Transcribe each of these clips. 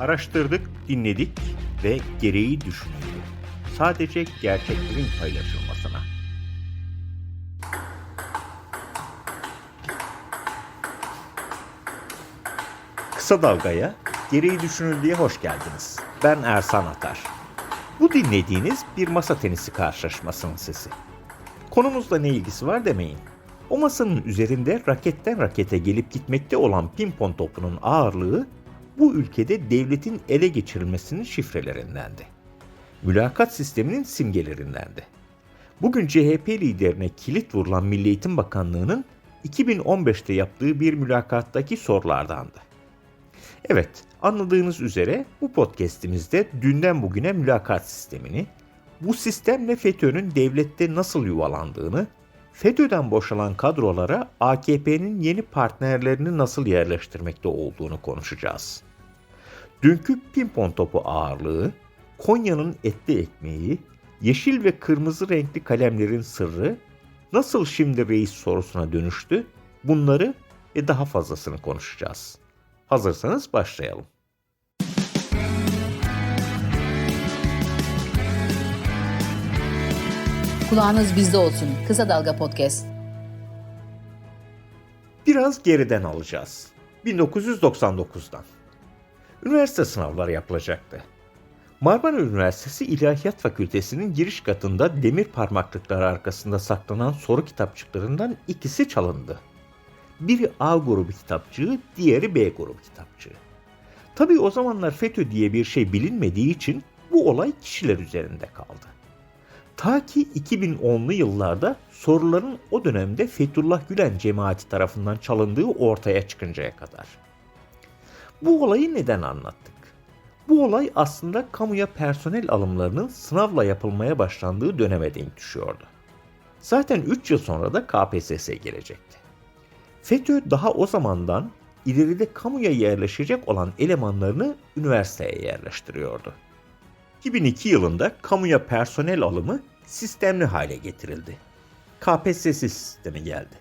Araştırdık, dinledik ve gereği düşünüldü. Sadece gerçeklerin paylaşılmasına. Kısa Dalga'ya gereği düşünüldüğe hoş geldiniz. Ben Ersan Atar. Bu dinlediğiniz bir masa tenisi karşılaşmasının sesi. Konumuzla ne ilgisi var demeyin. O masanın üzerinde raketten rakete gelip gitmekte olan pimpon topunun ağırlığı bu ülkede devletin ele geçirilmesinin şifrelerindendi. Mülakat sisteminin simgelerindendi. Bugün CHP liderine kilit vurulan Milli Eğitim Bakanlığı'nın 2015'te yaptığı bir mülakattaki sorulardandı. Evet, anladığınız üzere bu podcast'imizde dünden bugüne mülakat sistemini, bu sistemle FETÖ'nün devlette nasıl yuvalandığını, FETÖ'den boşalan kadrolara AKP'nin yeni partnerlerini nasıl yerleştirmekte olduğunu konuşacağız. Dünkü pimpon topu ağırlığı, Konya'nın etli ekmeği, yeşil ve kırmızı renkli kalemlerin sırrı, nasıl şimdi reis sorusuna dönüştü, bunları ve daha fazlasını konuşacağız. Hazırsanız başlayalım. Kulağınız bizde olsun. Kısa Dalga Podcast. Biraz geriden alacağız. 1999'dan. Üniversite sınavları yapılacaktı. Marmara Üniversitesi İlahiyat Fakültesi'nin giriş katında demir parmaklıklar arkasında saklanan soru kitapçıklarından ikisi çalındı. Biri A grubu kitapçığı, diğeri B grubu kitapçığı. Tabii o zamanlar FETÖ diye bir şey bilinmediği için bu olay kişiler üzerinde kaldı. Ta ki 2010'lu yıllarda soruların o dönemde Fethullah Gülen cemaati tarafından çalındığı ortaya çıkıncaya kadar. Bu olayı neden anlattık? Bu olay aslında kamuya personel alımlarının sınavla yapılmaya başlandığı döneme denk düşüyordu. Zaten 3 yıl sonra da KPSS gelecekti. FETÖ daha o zamandan ileride kamuya yerleşecek olan elemanlarını üniversiteye yerleştiriyordu. 2002 yılında kamuya personel alımı sistemli hale getirildi. KPSS sistemi geldi.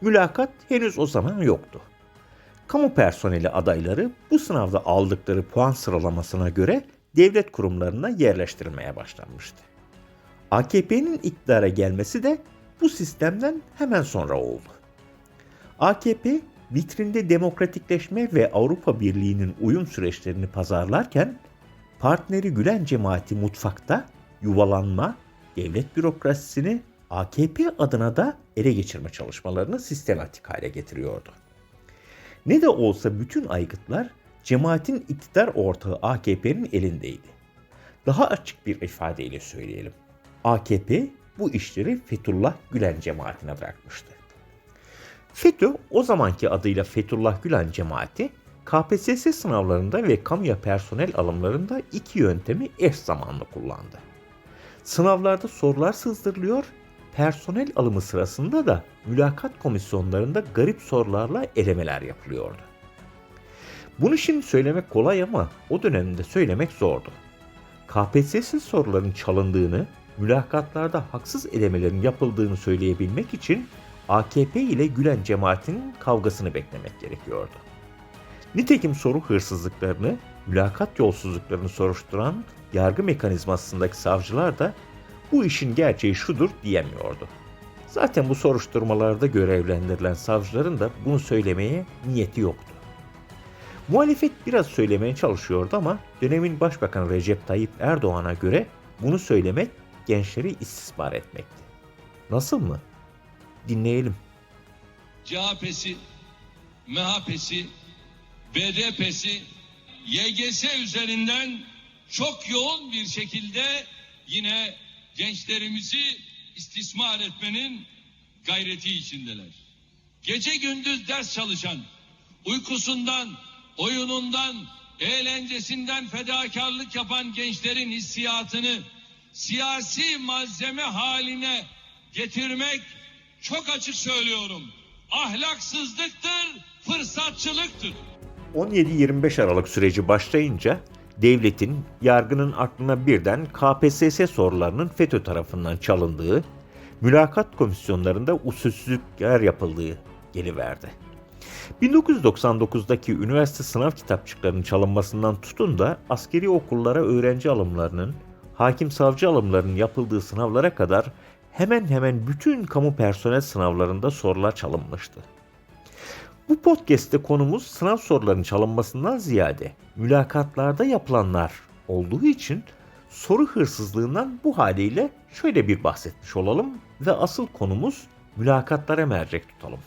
Mülakat henüz o zaman yoktu. Kamu personeli adayları bu sınavda aldıkları puan sıralamasına göre devlet kurumlarına yerleştirilmeye başlanmıştı. AKP'nin iktidara gelmesi de bu sistemden hemen sonra oldu. AKP vitrinde demokratikleşme ve Avrupa Birliği'nin uyum süreçlerini pazarlarken partneri Gülen cemaati mutfakta yuvalanma, devlet bürokrasisini AKP adına da ele geçirme çalışmalarını sistematik hale getiriyordu. Ne de olsa bütün aygıtlar cemaatin iktidar ortağı AKP'nin elindeydi. Daha açık bir ifadeyle söyleyelim. AKP bu işleri Fethullah Gülen cemaatine bırakmıştı. FETÖ o zamanki adıyla Fethullah Gülen cemaati KPSS sınavlarında ve kamuya personel alımlarında iki yöntemi eş zamanlı kullandı. Sınavlarda sorular sızdırılıyor, personel alımı sırasında da mülakat komisyonlarında garip sorularla elemeler yapılıyordu. Bunu şimdi söylemek kolay ama o dönemde söylemek zordu. KPSS soruların çalındığını, mülakatlarda haksız elemelerin yapıldığını söyleyebilmek için AKP ile Gülen cemaatinin kavgasını beklemek gerekiyordu. Nitekim soru hırsızlıklarını, mülakat yolsuzluklarını soruşturan yargı mekanizmasındaki savcılar da bu işin gerçeği şudur diyemiyordu. Zaten bu soruşturmalarda görevlendirilen savcıların da bunu söylemeye niyeti yoktu. Muhalefet biraz söylemeye çalışıyordu ama dönemin Başbakanı Recep Tayyip Erdoğan'a göre bunu söylemek gençleri istismar etmekti. Nasıl mı? Dinleyelim. CHP'si, MHP'si, BDP'si YGS üzerinden çok yoğun bir şekilde yine gençlerimizi istismar etmenin gayreti içindeler. Gece gündüz ders çalışan, uykusundan, oyunundan, eğlencesinden fedakarlık yapan gençlerin hissiyatını siyasi malzeme haline getirmek çok açık söylüyorum. Ahlaksızlıktır, fırsatçılıktır. 17-25 Aralık süreci başlayınca devletin, yargının aklına birden KPSS sorularının FETÖ tarafından çalındığı, mülakat komisyonlarında usulsüzlükler yapıldığı geliverdi. 1999'daki üniversite sınav kitapçıklarının çalınmasından tutun da askeri okullara öğrenci alımlarının, hakim savcı alımlarının yapıldığı sınavlara kadar hemen hemen bütün kamu personel sınavlarında sorular çalınmıştı. Bu podcast'te konumuz sınav sorularının çalınmasından ziyade mülakatlarda yapılanlar olduğu için soru hırsızlığından bu haliyle şöyle bir bahsetmiş olalım ve asıl konumuz mülakatlara mercek tutalım.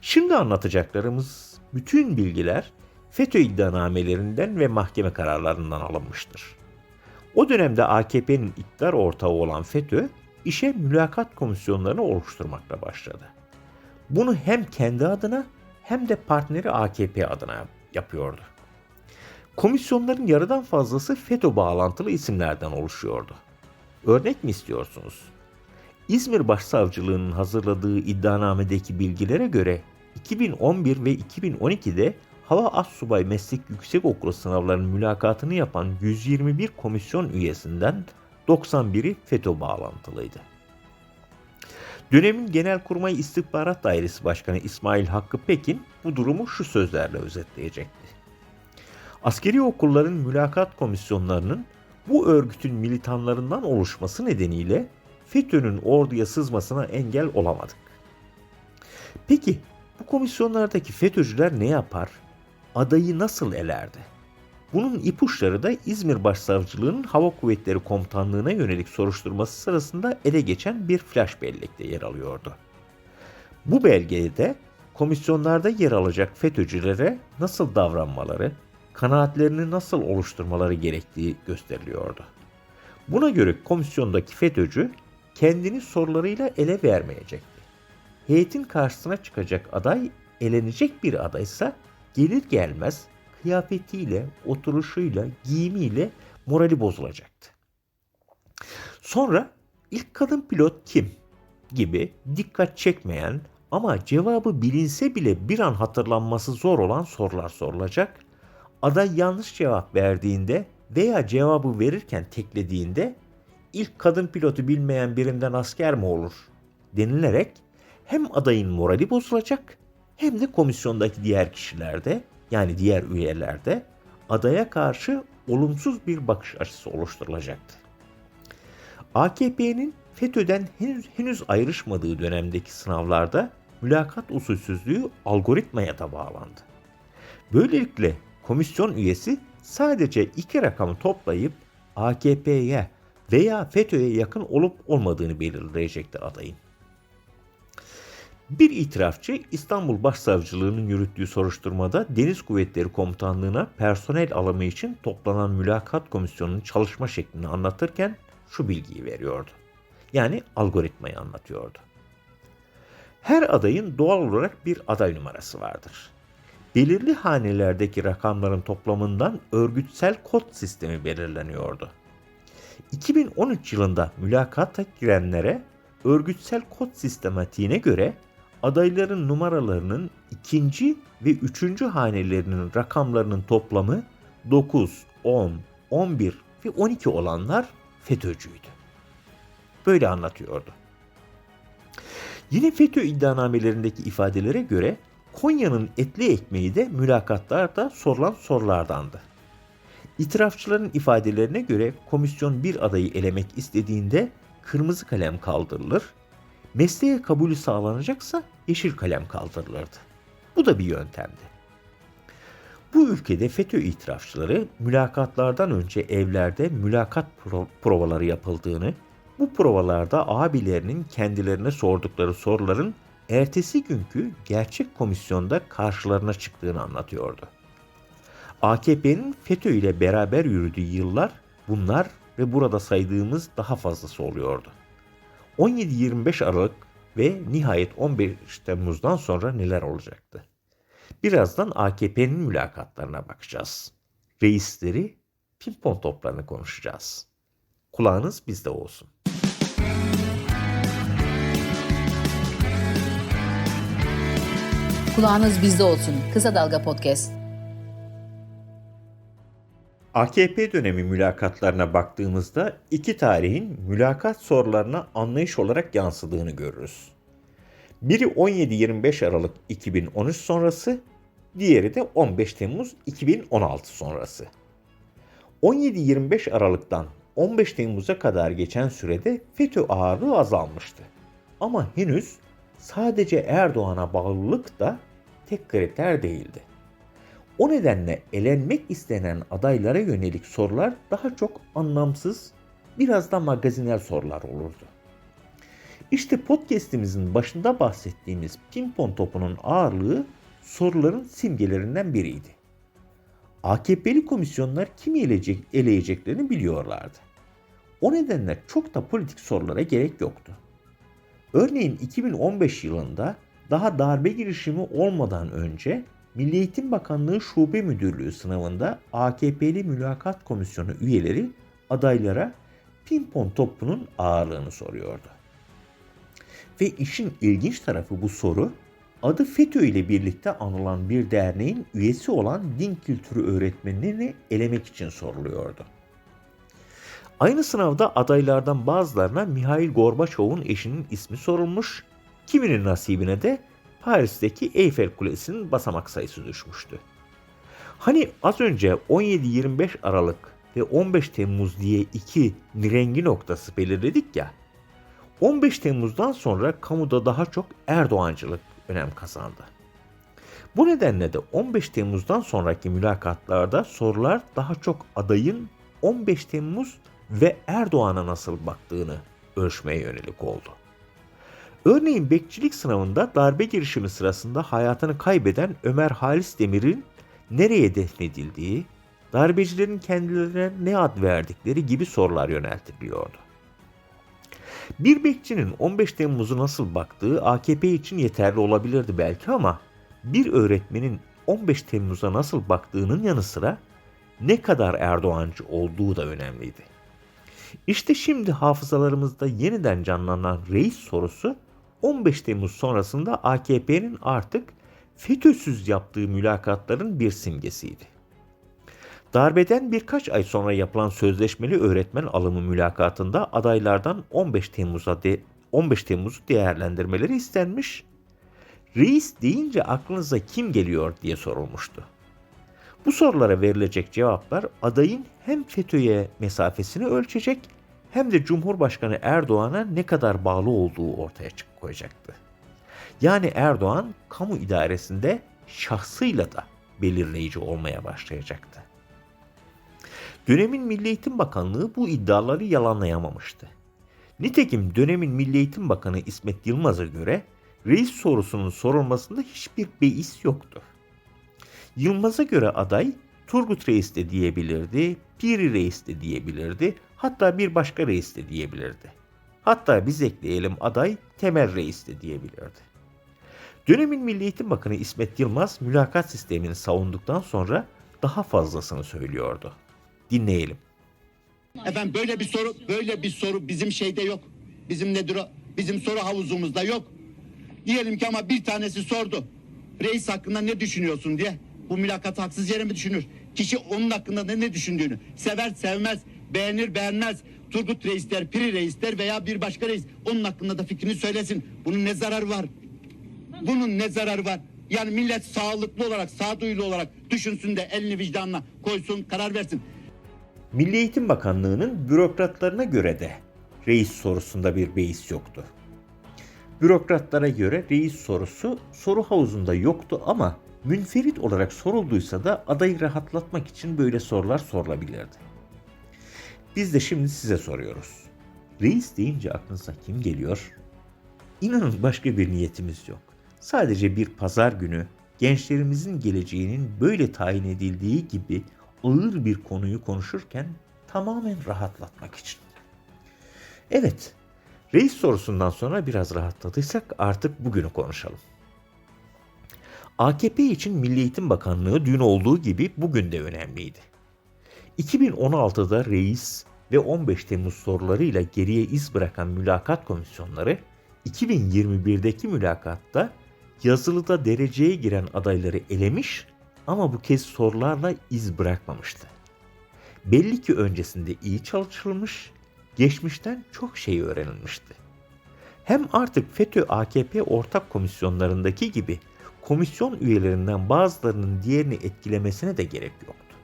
Şimdi anlatacaklarımız bütün bilgiler FETÖ iddianamelerinden ve mahkeme kararlarından alınmıştır. O dönemde AKP'nin iktidar ortağı olan FETÖ işe mülakat komisyonlarını oluşturmakla başladı. Bunu hem kendi adına hem de partneri AKP adına yapıyordu. Komisyonların yarıdan fazlası FETÖ bağlantılı isimlerden oluşuyordu. Örnek mi istiyorsunuz? İzmir Başsavcılığı'nın hazırladığı iddianamedeki bilgilere göre 2011 ve 2012'de Hava Assubay Meslek Yüksekokulu sınavlarının mülakatını yapan 121 komisyon üyesinden 91'i FETÖ bağlantılıydı. Dönemin Genelkurmay İstihbarat Dairesi Başkanı İsmail Hakkı Pekin bu durumu şu sözlerle özetleyecekti. Askeri okulların mülakat komisyonlarının bu örgütün militanlarından oluşması nedeniyle FETÖ'nün orduya sızmasına engel olamadık. Peki bu komisyonlardaki FETÖ'cüler ne yapar? Adayı nasıl elerdi? Bunun ipuçları da İzmir Başsavcılığı'nın Hava Kuvvetleri Komutanlığı'na yönelik soruşturması sırasında ele geçen bir flash bellekte yer alıyordu. Bu belgede komisyonlarda yer alacak FETÖ'cülere nasıl davranmaları, kanaatlerini nasıl oluşturmaları gerektiği gösteriliyordu. Buna göre komisyondaki FETÖ'cü kendini sorularıyla ele vermeyecekti. Heyetin karşısına çıkacak aday elenecek bir adaysa gelir gelmez kıyafetiyle, oturuşuyla, giyimiyle morali bozulacaktı. Sonra ilk kadın pilot kim gibi dikkat çekmeyen ama cevabı bilinse bile bir an hatırlanması zor olan sorular sorulacak. Aday yanlış cevap verdiğinde veya cevabı verirken teklediğinde ilk kadın pilotu bilmeyen birinden asker mi olur denilerek hem adayın morali bozulacak hem de komisyondaki diğer kişilerde yani diğer üyelerde adaya karşı olumsuz bir bakış açısı oluşturulacaktı. AKP'nin FETÖ'den henüz, henüz ayrışmadığı dönemdeki sınavlarda mülakat usulsüzlüğü algoritmaya da bağlandı. Böylelikle komisyon üyesi sadece iki rakamı toplayıp AKP'ye veya FETÖ'ye yakın olup olmadığını belirleyecekti adayın. Bir itirafçı İstanbul Başsavcılığı'nın yürüttüğü soruşturmada Deniz Kuvvetleri Komutanlığı'na personel alımı için toplanan mülakat komisyonunun çalışma şeklini anlatırken şu bilgiyi veriyordu. Yani algoritmayı anlatıyordu. Her adayın doğal olarak bir aday numarası vardır. Belirli hanelerdeki rakamların toplamından örgütsel kod sistemi belirleniyordu. 2013 yılında mülakata girenlere örgütsel kod sistematiğine göre adayların numaralarının ikinci ve üçüncü hanelerinin rakamlarının toplamı 9, 10, 11 ve 12 olanlar FETÖ'cüydü. Böyle anlatıyordu. Yine FETÖ iddianamelerindeki ifadelere göre Konya'nın etli ekmeği de mülakatlarda sorulan sorulardandı. İtirafçıların ifadelerine göre komisyon bir adayı elemek istediğinde kırmızı kalem kaldırılır, mesleğe kabulü sağlanacaksa yeşil kalem kaldırılırdı. Bu da bir yöntemdi. Bu ülkede FETÖ itirafçıları mülakatlardan önce evlerde mülakat provaları yapıldığını, bu provalarda abilerinin kendilerine sordukları soruların ertesi günkü gerçek komisyonda karşılarına çıktığını anlatıyordu. AKP'nin FETÖ ile beraber yürüdüğü yıllar bunlar ve burada saydığımız daha fazlası oluyordu. 17-25 Aralık ve nihayet 15 Temmuz'dan sonra neler olacaktı? Birazdan AKP'nin mülakatlarına bakacağız. Reisleri, pimpon toplarını konuşacağız. Kulağınız bizde olsun. Kulağınız bizde olsun. Kısa Dalga Podcast. AKP dönemi mülakatlarına baktığımızda iki tarihin mülakat sorularına anlayış olarak yansıdığını görürüz. Biri 17-25 Aralık 2013 sonrası, diğeri de 15 Temmuz 2016 sonrası. 17-25 Aralık'tan 15 Temmuz'a kadar geçen sürede FETÖ ağırlığı azalmıştı. Ama henüz sadece Erdoğan'a bağlılık da tek kriter değildi. O nedenle elenmek istenen adaylara yönelik sorular daha çok anlamsız, biraz da magazinel sorular olurdu. İşte podcast'imizin başında bahsettiğimiz pimpon topunun ağırlığı soruların simgelerinden biriydi. AKP'li komisyonlar kimi eleyecek, eleyeceklerini biliyorlardı. O nedenle çok da politik sorulara gerek yoktu. Örneğin 2015 yılında daha darbe girişimi olmadan önce Milli Eğitim Bakanlığı Şube Müdürlüğü sınavında AKP'li mülakat komisyonu üyeleri adaylara pimpon topunun ağırlığını soruyordu. Ve işin ilginç tarafı bu soru, adı FETÖ ile birlikte anılan bir derneğin üyesi olan din kültürü öğretmenini elemek için soruluyordu. Aynı sınavda adaylardan bazılarına Mihail Gorbaçov'un eşinin ismi sorulmuş, kiminin nasibine de Paris'teki Eyfel Kulesi'nin basamak sayısı düşmüştü. Hani az önce 17-25 Aralık ve 15 Temmuz diye iki mirengi noktası belirledik ya, 15 Temmuz'dan sonra kamuda daha çok Erdoğancılık önem kazandı. Bu nedenle de 15 Temmuz'dan sonraki mülakatlarda sorular daha çok adayın 15 Temmuz ve Erdoğan'a nasıl baktığını ölçmeye yönelik oldu. Örneğin bekçilik sınavında darbe girişimi sırasında hayatını kaybeden Ömer Halis Demir'in nereye defnedildiği, darbecilerin kendilerine ne ad verdikleri gibi sorular yöneltiliyordu. Bir bekçinin 15 Temmuz'u nasıl baktığı AKP için yeterli olabilirdi belki ama bir öğretmenin 15 Temmuz'a nasıl baktığının yanı sıra ne kadar Erdoğancı olduğu da önemliydi. İşte şimdi hafızalarımızda yeniden canlanan reis sorusu 15 Temmuz sonrasında AKP'nin artık FETÖ'süz yaptığı mülakatların bir simgesiydi. Darbeden birkaç ay sonra yapılan sözleşmeli öğretmen alımı mülakatında adaylardan 15 Temmuz'a de 15 Temmuz'u değerlendirmeleri istenmiş. Reis deyince aklınıza kim geliyor diye sorulmuştu. Bu sorulara verilecek cevaplar adayın hem FETÖ'ye mesafesini ölçecek hem de Cumhurbaşkanı Erdoğan'a ne kadar bağlı olduğu ortaya koyacaktı. Yani Erdoğan kamu idaresinde şahsıyla da belirleyici olmaya başlayacaktı. Dönemin Milli Eğitim Bakanlığı bu iddiaları yalanlayamamıştı. Nitekim dönemin Milli Eğitim Bakanı İsmet Yılmaz'a göre reis sorusunun sorulmasında hiçbir beis yoktu. Yılmaz'a göre aday Turgut Reis de diyebilirdi, Piri Reis de diyebilirdi, hatta bir başka reis de diyebilirdi. Hatta biz ekleyelim aday Temel Reis de diyebilirdi. Dönemin Milli Eğitim Bakanı İsmet Yılmaz mülakat sistemini savunduktan sonra daha fazlasını söylüyordu. Dinleyelim. Efendim böyle bir soru böyle bir soru bizim şeyde yok. Bizim nedir o? Bizim soru havuzumuzda yok. Diyelim ki ama bir tanesi sordu. Reis hakkında ne düşünüyorsun diye. Bu mülakatı haksız yere mi düşünür? Kişi onun hakkında ne, ne düşündüğünü. Sever sevmez, beğenir beğenmez. Turgut Reis der, Piri Reis der veya bir başka reis. Onun hakkında da fikrini söylesin. Bunun ne zararı var? Bunun ne zararı var? Yani millet sağlıklı olarak, sağduyulu olarak düşünsün de elini vicdanına koysun, karar versin. Milli Eğitim Bakanlığı'nın bürokratlarına göre de reis sorusunda bir beis yoktu. Bürokratlara göre reis sorusu soru havuzunda yoktu ama münferit olarak sorulduysa da adayı rahatlatmak için böyle sorular sorulabilirdi. Biz de şimdi size soruyoruz. Reis deyince aklınıza kim geliyor? İnanın başka bir niyetimiz yok. Sadece bir pazar günü gençlerimizin geleceğinin böyle tayin edildiği gibi ağır bir konuyu konuşurken tamamen rahatlatmak için. Evet, reis sorusundan sonra biraz rahatladıysak artık bugünü konuşalım. AKP için Milli Eğitim Bakanlığı dün olduğu gibi bugün de önemliydi. 2016'da reis ve 15 Temmuz sorularıyla geriye iz bırakan mülakat komisyonları 2021'deki mülakatta yazılıda dereceye giren adayları elemiş ama bu kez sorularla iz bırakmamıştı. Belli ki öncesinde iyi çalışılmış, geçmişten çok şey öğrenilmişti. Hem artık FETÖ-AKP ortak komisyonlarındaki gibi komisyon üyelerinden bazılarının diğerini etkilemesine de gerek yoktu.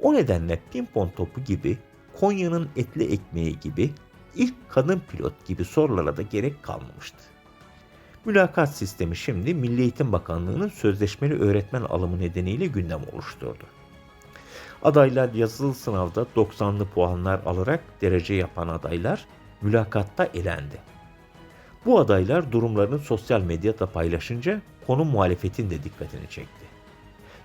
O nedenle pimpon topu gibi, Konya'nın etli ekmeği gibi, ilk kadın pilot gibi sorulara da gerek kalmamıştı. Mülakat sistemi şimdi Milli Eğitim Bakanlığı'nın sözleşmeli öğretmen alımı nedeniyle gündem oluşturdu. Adaylar yazılı sınavda 90'lı puanlar alarak derece yapan adaylar mülakatta elendi. Bu adaylar durumlarını sosyal medyada paylaşınca konu muhalefetin de dikkatini çekti.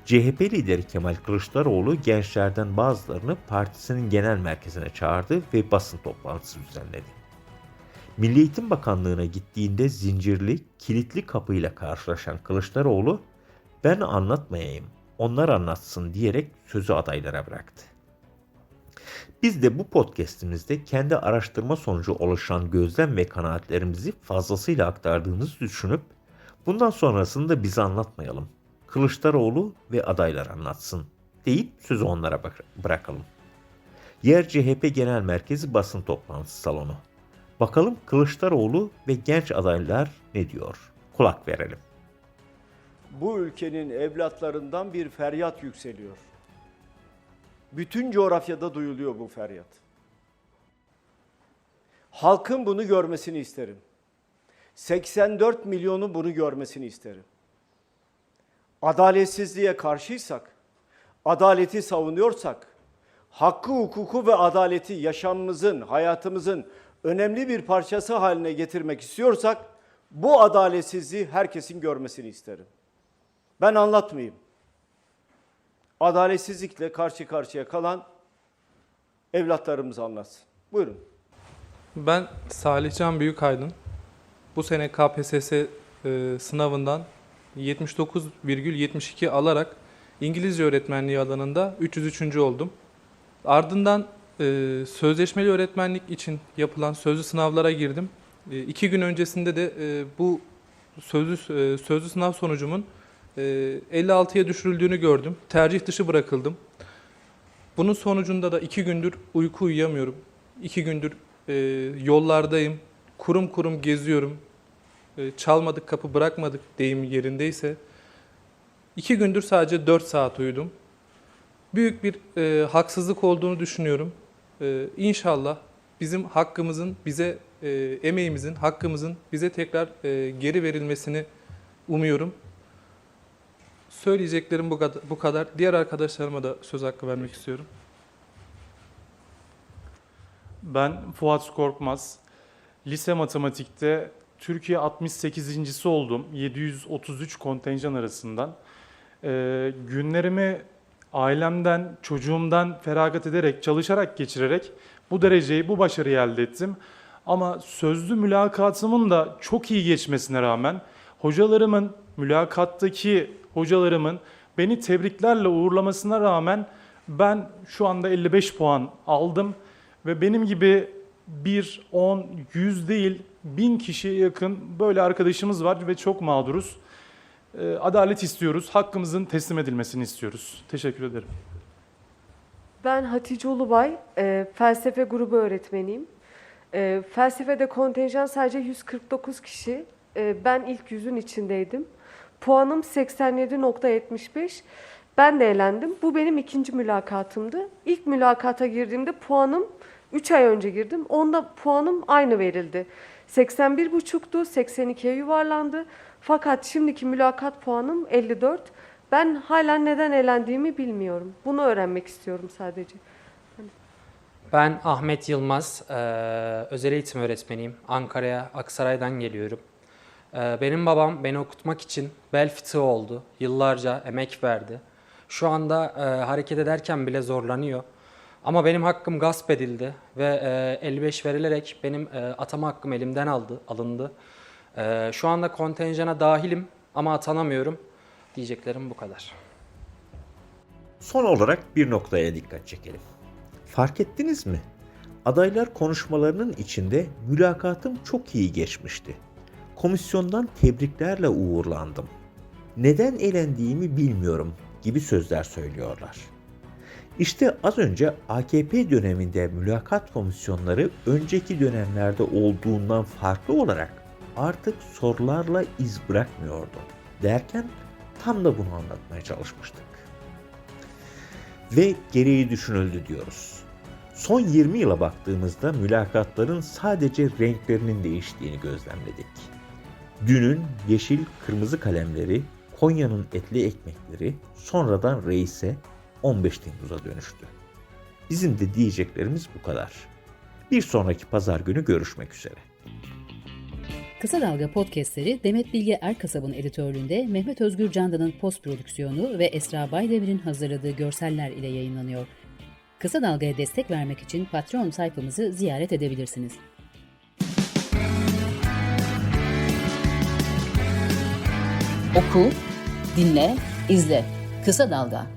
CHP lideri Kemal Kılıçdaroğlu gençlerden bazılarını partisinin genel merkezine çağırdı ve basın toplantısı düzenledi. Milli Eğitim Bakanlığı'na gittiğinde zincirli, kilitli kapıyla karşılaşan Kılıçdaroğlu, ben anlatmayayım, onlar anlatsın diyerek sözü adaylara bıraktı. Biz de bu podcast'imizde kendi araştırma sonucu oluşan gözlem ve kanaatlerimizi fazlasıyla aktardığımızı düşünüp bundan sonrasını da bize anlatmayalım. Kılıçdaroğlu ve adaylar anlatsın deyip sözü onlara bırakalım. Yer CHP Genel Merkezi basın toplantısı salonu. Bakalım Kılıçdaroğlu ve genç adaylar ne diyor? Kulak verelim. bu ülkenin evlatlarından bir feryat yükseliyor. Bütün coğrafyada duyuluyor bu feryat. Halkın bunu görmesini isterim. 84 milyonu bunu görmesini isterim. Adaletsizliğe karşıysak, adaleti savunuyorsak, hakkı, hukuku ve adaleti yaşamımızın, hayatımızın önemli bir parçası haline getirmek istiyorsak, bu adaletsizliği herkesin görmesini isterim. Ben anlatmayayım. Adaletsizlikle karşı karşıya kalan evlatlarımız anlatsın. Buyurun. Ben Salihcan Büyükaydın. Bu sene KPSS e, sınavından 79,72 alarak İngilizce öğretmenliği alanında 303. oldum. Ardından e, sözleşmeli öğretmenlik için yapılan sözlü sınavlara girdim. E, iki gün öncesinde de e, bu sözlü, e, sözlü sınav sonucumun 56'ya düşürüldüğünü gördüm. Tercih dışı bırakıldım. Bunun sonucunda da iki gündür uyku uyuyamıyorum. İki gündür e, yollardayım. Kurum kurum geziyorum. E, çalmadık kapı bırakmadık deyim yerindeyse. İki gündür sadece 4 saat uyudum. Büyük bir e, haksızlık olduğunu düşünüyorum. E, inşallah bizim hakkımızın bize, e, emeğimizin, hakkımızın bize tekrar e, geri verilmesini umuyorum. Söyleyeceklerim bu kadar, bu kadar. Diğer arkadaşlarıma da söz hakkı vermek istiyorum. Ben Fuat Korkmaz. Lise matematikte Türkiye 68.si oldum. 733 kontenjan arasından. Ee, günlerimi ailemden, çocuğumdan feragat ederek, çalışarak geçirerek bu dereceyi, bu başarıyı elde ettim. Ama sözlü mülakatımın da çok iyi geçmesine rağmen hocalarımın, mülakattaki hocalarımın beni tebriklerle uğurlamasına rağmen ben şu anda 55 puan aldım ve benim gibi 1, 10, 100 değil 1000 kişiye yakın böyle arkadaşımız var ve çok mağduruz. Ee, Adalet istiyoruz, hakkımızın teslim edilmesini istiyoruz. Teşekkür ederim. Ben Hatice Ulubay, e, felsefe grubu öğretmeniyim. E, felsefede kontenjan sadece 149 kişi. E, ben ilk yüzün içindeydim. Puanım 87.75. Ben de elendim. Bu benim ikinci mülakatımdı. İlk mülakata girdiğimde puanım 3 ay önce girdim. Onda puanım aynı verildi. 81.5'tu, 82'ye yuvarlandı. Fakat şimdiki mülakat puanım 54. Ben hala neden elendiğimi bilmiyorum. Bunu öğrenmek istiyorum sadece. Ben Ahmet Yılmaz, özel eğitim öğretmeniyim. Ankara'ya, Aksaray'dan geliyorum. Eee, benim babam beni okutmak için bel fıtığı oldu. Yıllarca emek verdi. Şu anda eee, hareket ederken bile zorlanıyor. Ama benim hakkım gasp edildi ve eee, 55 verilerek benim eee, atama hakkım elimden aldı, alındı. Eee, şu anda kontenjana dahilim ama atanamıyorum. Diyeceklerim bu kadar. Son olarak bir noktaya dikkat çekelim. Fark ettiniz mi? Adaylar konuşmalarının içinde mülakatım çok iyi geçmişti. Komisyondan tebriklerle uğurlandım. Neden elendiğimi bilmiyorum gibi sözler söylüyorlar. İşte az önce AKP döneminde mülakat komisyonları önceki dönemlerde olduğundan farklı olarak artık sorularla iz bırakmıyordu. Derken tam da bunu anlatmaya çalışmıştık. Ve gereği düşünüldü diyoruz. Son 20 yıla baktığımızda mülakatların sadece renklerinin değiştiğini gözlemledik. Dünün yeşil kırmızı kalemleri, Konya'nın etli ekmekleri sonradan reise 15 Temmuz'a dönüştü. Bizim de diyeceklerimiz bu kadar. Bir sonraki pazar günü görüşmek üzere. Kısa Dalga podcastleri Demet Bilge Erkasab'ın editörlüğünde Mehmet Özgür Candan'ın post prodüksiyonu ve Esra Baydemir'in hazırladığı görseller ile yayınlanıyor. Kısa Dalga'ya destek vermek için Patreon sayfamızı ziyaret edebilirsiniz. Oku, dinle, izle. Kısa Dalga.